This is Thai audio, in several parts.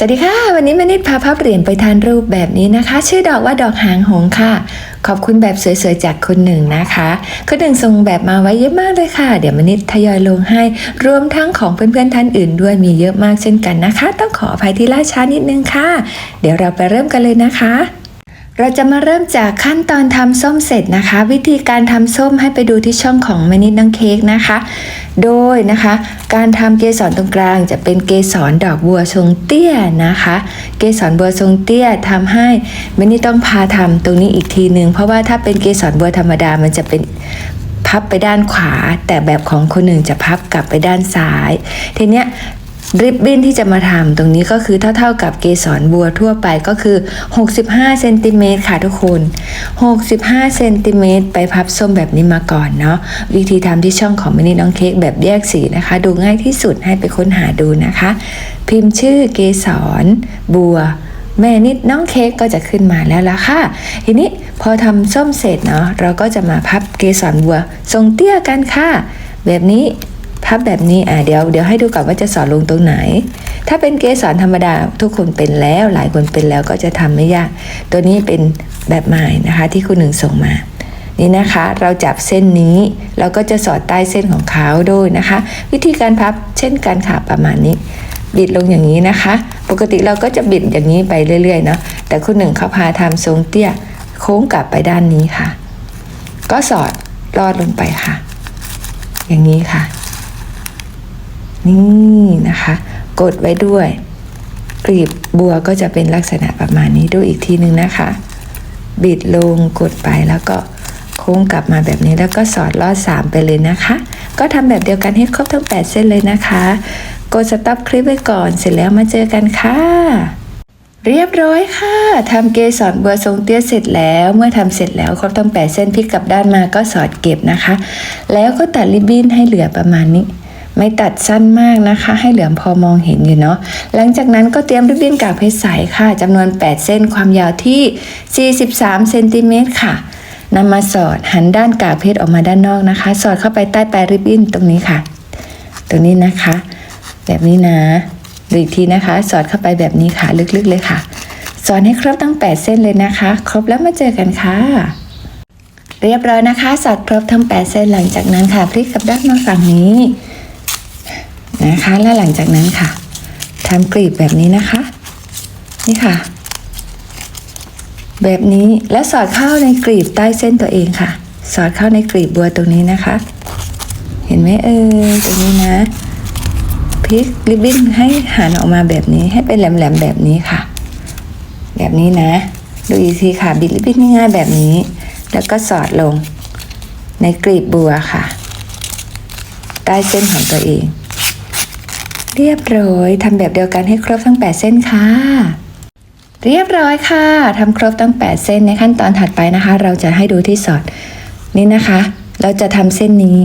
สวัสดีค่ะ วันนี้มนิดพาพับเหรียญไปทานรูปแบบนี้นะคะ ชื่อดอกว่าดอกหางหงค่ะ ขอบคุณแบบสวยๆจากคนหนึ่งนะคะคนหนึ่งส่งแบบมาไว้เยอะมากเลยค่ะ เดี๋ยวมนิดทยอยลงให้ รวมทั้งของเพื่อนๆท่านอื่นด้วยมีเยอะมากเช่นกันนะคะ ต้องขออภัยที่ล่าช้านิดนึงค่ะ เดี๋ยวเราไปเริ่มกันเลยนะคะเราจะมาเริ่มจากขั้นตอนทำส้มเสร็จนะคะ วิธีการทำส้มให้ไปดูที่ช่องของมนิดน้องเค้กนะคะ โดยนะคะ การทำเกสรตรงกลางจะเป็นเกสรดอกบัวทรงเตี้ยนะคะ เกสรบัวทรงเตี้ยทำให้ไมนิดต้องพาทำตรงนี้อีกทีหนึ่งเพราะว่าถ้าเป็นเกสรบัวธรรมดามันจะเป็นพับไปด้านขวา แต่แบบของคนหนึ่งจะพับกลับไปด้านซ้าย ทีเนี้ย ริบบิ้นที่จะมาทำตรงนี้ก็คือเท่าๆกับเกสรบัวทั่วไปก็คือ 65เซนติเมตรค่ะทุกคน 65เซนติเมตรไปพับส้มแบบนี้มาก่อนเนาะวิธีทำที่ช่องของมินิน้องเค้กแบบแยกสีนะคะ ดูง่ายที่สุดให้ไปค้นหาดูนะคะ พิมพ์ชื่อเกสรบัวแม่นิดน้องเค้กก็จะขึ้นมาแล้วล่ะค่ะ ทีนี้พอทำส้มเสร็จเนาะเราก็จะมาพับเกสรบัวทรงเตี้ยกันค่ะ แบบนี้ พับแบบนี้อะเดี๋ยวเดี๋ยวให้ดูก่อนว่าจะสอนลงตรงไหน ถ้าเป็นเกสรธรรมดาทุกคนเป็นแล้ว หลายคนเป็นแล้วก็จะทำไม่ยาก ตัวนี้เป็นแบบใหม่นะคะ ที่คุณหนึ่งส่งมานี่นะคะเราจับเส้นนี้เราก็จะสอดใต้เส้นของเขาด้วยนะคะ วิธีการพับเช่นกันค่ะประมาณนี้ บิดลงอย่างนี้นะคะ ปกติเราก็จะบิดอย่างนี้ไปเรื่อยๆเนาะแต่คุณหนึ่งเขาพาทำทรงเตี้ยโค้งกลับไปด้านนี้ค่ะ ก็สอดลอดลงไปค่ะ อย่างนี้ค่ะ นี่นะคะ กดไว้ด้วยกลีบบัวก็จะเป็นลักษณะประมาณนี้ด้วยอีกทีหนึ่งนะคะ บิดลงกดไปแล้วก็โค้งกลับมาแบบนี้แล้วก็สอดลอด3ไปเลยนะคะ ก็ทำแบบเดียวกันให้ครบทั้ง 8 เส้นเลยนะคะ กดสต็อปคลิปไว้ก่อนเสร็จแล้วมาเจอกันค่ะเรียบร้อยค่ะทำเกสรบัวทรงเตี้ยเสร็จแล้ว เมื่อทำเสร็จแล้วครบทั้ง 8 เส้นพลิกกลับด้านมาก็สอดเก็บนะคะ แล้วก็ตัดริบบิ้นให้เหลือประมาณนี้ ไม่ตัดสั้นมากนะคะ ให้เหลือพอมองเห็นอยู่เนาะหลังจากนั้นก็เตรียมริบบิ้นกากเพชรใสค่ะจำนวน 8 เส้นความยาวที่ 43เซนติเมตรค่ะนำมาสอดหันด้านกากเพชรออกมาด้านนอกนะคะ สอดเข้าไปใต้ปลายริบบิ้นตรงนี้ค่ะ ตรงนี้นะคะ แบบนี้นะดูอีกทีนะคะ สอดเข้าไปแบบนี้ค่ะ ลึกๆเลยค่ะ สอนให้ครบทั้ง 8 เส้นเลยนะคะ ครบแล้วมาเจอกันค่ะ เรียบร้อยนะคะ สอดครบทั้ง 8 เส้นหลังจากนั้นค่ะ พลิกกับด้านมาฝั่งนี้ นะคะแล้วหลังจากนั้นค่ะทำกลีบแบบนี้นะคะ นี่ค่ะ แบบนี้แล้วสอดเข้าในกลีบใต้เส้นตัวเองค่ะ สอดเข้าในกลีบบัวตรงนี้นะคะ เห็นไหมเออตรงนี้นะพลิกริบบิ้นให้หันออกมาแบบนี้ให้เป็นแหลมๆแบบนี้ค่ะ แบบนี้นะ ดูอีกทีค่ะบิดริบบิ้นง่ายๆแบบนี้ แล้วก็สอดลงในกลีบบัวค่ะ ใต้เส้นของตัวเอง เรียบร้อยทำแบบเดียวกันให้ครบทั้ง 8 เส้นค่ะ เรียบร้อยค่ะทำครบทั้ง 8 เส้นในขั้นตอนถัดไปนะคะ เราจะให้ดูที่สอดนี่นะคะ เราจะทำเส้นนี้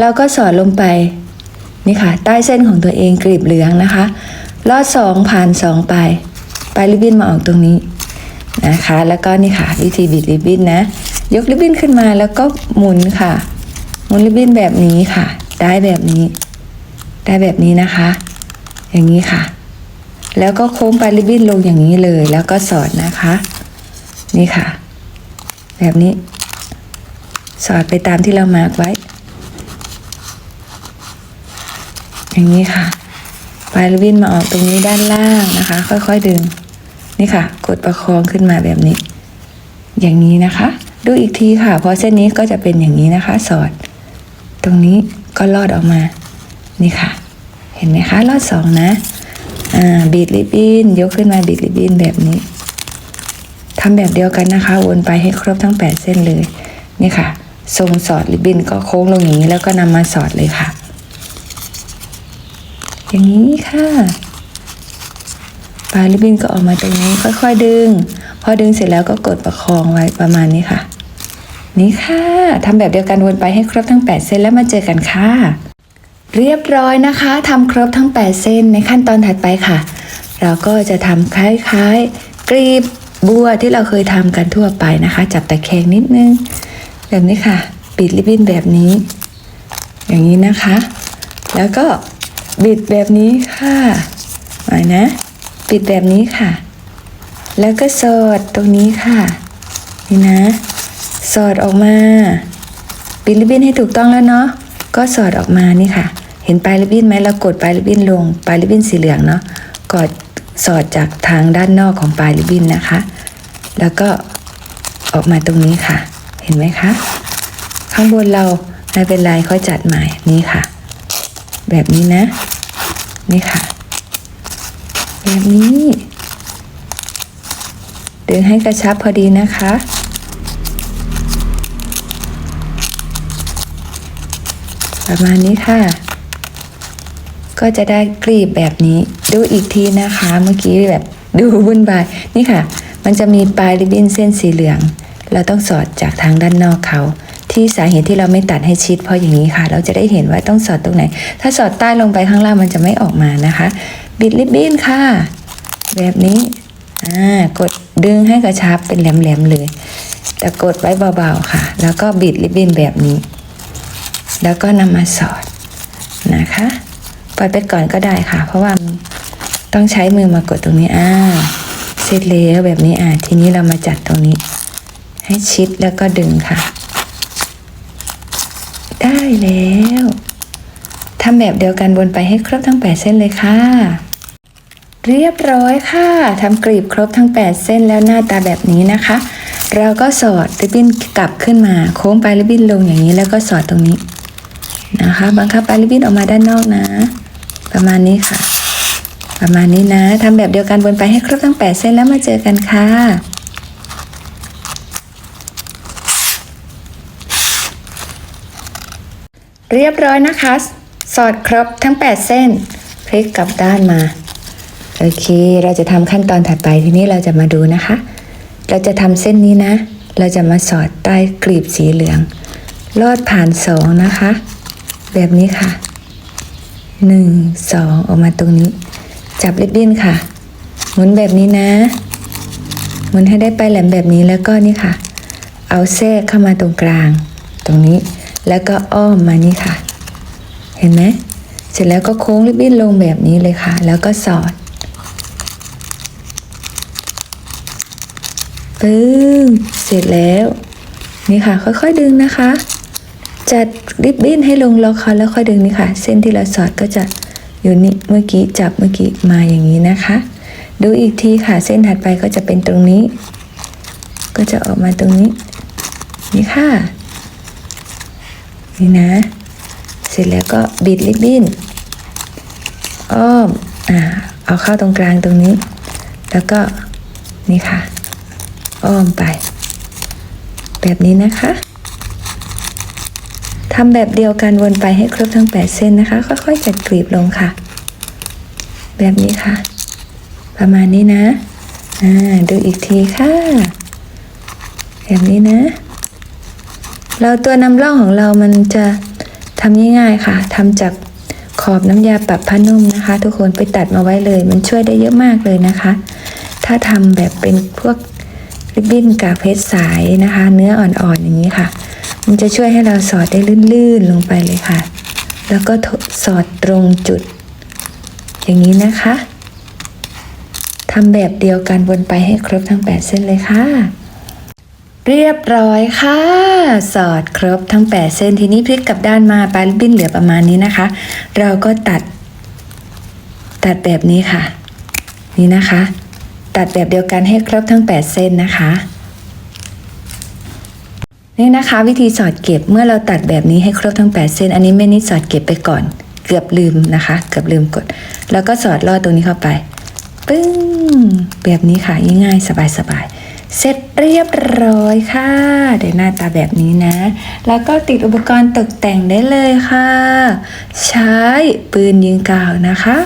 เราก็สอดลงไปนี่ค่ะ ใต้เส้นของตัวเองกลีบเหลืองนะคะ ลอดสองผ่านสองไปปลายริบบิ้นมาออกตรงนี้นะคะ แล้วก็นี่ค่ะ วิธีบิดริบบิ้นนะ ยกริบบิ้นขึ้นมาแล้วก็หมุนค่ะ หมุนริบบิ้นแบบนี้ค่ะ ได้แบบนี้ ได้แบบนี้นะคะ อย่างนี้ค่ะ แล้วก็โค้งปลายริบบิ้นลงอย่างนี้เลย แล้วก็สอดนะคะ นี่ค่ะ แบบนี้ สอดไปตามที่เรามาร์กไว้ อย่างนี้ค่ะปลายริบบิ้นมาออกตรงนี้ด้านล่างนะคะ ค่อยๆดึง นี่ค่ะ กดประคองขึ้นมาแบบนี้ อย่างนี้นะคะ ดูอีกทีค่ะ เพราะเส้นนี้ก็จะเป็นอย่างนี้นะคะ สอด ตรงนี้ก็ลอดออกมา นี่ค่ะ เห็นไหมคะลอดสองนะอ่าบีดริบบิ้นยกขึ้นมาบีดริบบิ้นแบบนี้ทำแบบเดียวกันนะคะ วนไปให้ครบทั้ง 8 เส้นเลย นี่ค่ะ ทรงสอดริบบิ้นก็โค้งลงอย่างนี้แล้วก็นำมาสอดเลยค่ะ อย่างนี้ค่ะปลายริบบิ้นก็ออกมาตรงนี้ค่อยๆดึง พอดึงเสร็จแล้วก็กดประคองไว้ประมาณนี้ค่ะ นี่ค่ะทำแบบเดียวกันวนไปให้ครบทั้ง 8 เส้นแล้วมาเจอกันค่ะ เรียบร้อยนะคะทำครบทั้ง 8 เส้นในขั้นตอนถัดไปค่ะ เราก็จะทำคล้ายๆกรีบบัวที่เราเคยทำกันทั่วไปนะคะ จับตะแคงนิดนึง แบบนี้ค่ะ ปิดริบบิ้นแบบนี้ อย่างนี้นะคะ แล้วก็บิดแบบนี้ค่ะมานะ ปิดแบบนี้ค่ะ แล้วก็สอดตรงนี้ค่ะ นี่นะ สอดออกมา ปิดริบบิ้นให้ถูกต้องแล้วเนาะก็สอดออกมานี่ค่ะ เห็นปลายริบบิ้นไหมเรากดปลายริบบิ้นลงปลายริบบิ้นสีเหลืองเนาะกดสอดจากทางด้านนอกของปลายริบบิ้นนะคะ แล้วก็ออกมาตรงนี้ค่ะ เห็นไหมคะ ข้างบนเราไม่เป็นไรค่อยจัดใหม่นี่ค่ะ แบบนี้นะ นี่ค่ะ แบบนี้ดึงให้กระชับพอดีนะคะ ประมาณนี้ค่ะ ก็จะได้กรีบแบบนี้ ดูอีกทีนะคะเมื่อกี้แบบดูวุ่นวายนี่ค่ะ มันจะมีปลายริบบิ้นเส้นสีเหลือง เราต้องสอดจากทางด้านนอกเขา ที่สาเหตุที่เราไม่ตัดให้ชิด เพราะอย่างนี้ค่ะ เราจะได้เห็นว่าต้องสอดตรงไหน ถ้าสอดใต้ลงไปข้างล่างมันจะไม่ออกมานะคะ บิดริบบิ้นค่ะ แบบนี้อ่ากดดึงให้กระชับเป็นแหลมๆเลย แต่กดไว้เบาๆค่ะ แล้วก็บิดริบบิ้นแบบนี้ แล้วก็นำมาสอดนะคะ ปล่อยไปก่อนก็ได้ค่ะ เพราะว่าต้องใช้มือมากดตรงนี้อ่าเสร็จแล้วแบบนี้อ่าทีนี้เรามาจัดตรงนี้ ให้ชิดแล้วก็ดึงค่ะ ได้แล้วทำแบบเดียวกันวนไปให้ครบทั้ง 8 เส้นเลยค่ะ เรียบร้อยค่ะทำกรีบครบทั้ง 8 เส้นแล้วหน้าตาแบบนี้นะคะ เราก็สอดริบบิ้นกลับขึ้นมา โค้งปลายริบบิ้นลงอย่างนี้แล้วก็สอดตรงนี้นะคะ บังคับปลายริบบิ้นออกมาด้านนอกนะ ประมาณนี้ค่ะ ประมาณนี้นะทำแบบเดียวกันวนไปให้ครบทั้ง 8 เส้นแล้วมาเจอกันค่ะเรียบร้อยนะคะ สอดครบทั้ง 8 เส้น พลิกกลับด้านมา โอเค เราจะทำขั้นตอนถัดไปทีนี้เราจะมาดูนะคะ เราจะทำเส้นนี้นะ เราจะมาสอดใต้กลีบสีเหลือง ลอดผ่านสองนะคะ แบบนี้ค่ะ หนึ่งสองออกมาตรงนี้ จับริบบิ้นค่ะ หมุนแบบนี้นะ หมุนให้ได้ปลายแหลมแบบนี้แล้วก็นี่ค่ะ เอาแทรกเข้ามาตรงกลาง ตรงนี้แล้วก็อ้อมมานี่ค่ะ เห็นไหมเสร็จแล้วก็โค้งริบบิ้นลงแบบนี้เลยค่ะ แล้วก็สอดปึ้งเสร็จแล้ว นี่ค่ะ ค่อยๆดึงนะคะ จัดริบบิ้นให้ลงล็อกค่ะแล้วค่อยดึงนี่ค่ะ เส้นที่เราสอดก็จะอยู่นี่เมื่อกี้จับเมื่อกี้มาอย่างนี้นะคะ ดูอีกทีค่ะ เส้นถัดไปก็จะเป็นตรงนี้ ก็จะออกมาตรงนี้ นี่ค่ะ นี่นะ เสร็จแล้วก็บิดริบบิ้นอ้อมอ่าเอาเข้าตรงกลางตรงนี้ แล้วก็นี่ค่ะ อ้อมไป แบบนี้นะคะ ทำแบบเดียวกันวนไปให้ครบทั้ง 8 เส้นนะคะ ค่อยๆจัดกลีบลงค่ะ แบบนี้ค่ะ ประมาณนี้นะอ่าดูอีกทีค่ะ แบบนี้นะ เราตัวนำร่องของเรามันจะทำง่ายๆค่ะทำจากขอบน้ำยาปรับผ้านุ่มนะคะ ทุกคนไปตัดมาไว้เลย มันช่วยได้เยอะมากเลยนะคะ ถ้าทำแบบเป็นพวกริบบิ้นกากเพชรสายนะคะ เนื้ออ่อนๆอย่างนี้ค่ะ มันจะช่วยให้เราสอดได้ลื่นๆลงไปเลยค่ะ แล้วก็สอดตรงจุด อย่างนี้นะคะทำแบบเดียวกันวนไปให้ครบทั้ง 8 เส้นเลยค่ะ เรียบร้อยค่ะ สอดครบทั้ง 8 เส้นทีนี้พลิกกลับด้านมาปลายริบบิ้นเหลือประมาณนี้นะคะ เราก็ตัด ตัดแบบนี้ค่ะ นี่นะคะ ตัดแบบเดียวกันให้ครบทั้ง 8 เส้นนะคะ นี่นะคะวิธีสอดเก็บเมื่อเราตัดแบบนี้ให้ครบทั้ง 8 เส้น อันนี้แม่นิดสอดเก็บไปก่อน เกือบลืมนะคะ เกือบลืมกด แล้วก็สอดลอดตรงนี้เข้าไปปึ้งแบบนี้ค่ะง่ายๆสบายๆเสร็จเรียบร้อยค่ะเดี๋ยวหน้าตาแบบนี้นะ แล้วก็ติดอุปกรณ์ตกแต่งได้เลยค่ะ ใช้ปืนยิงกาวนะคะ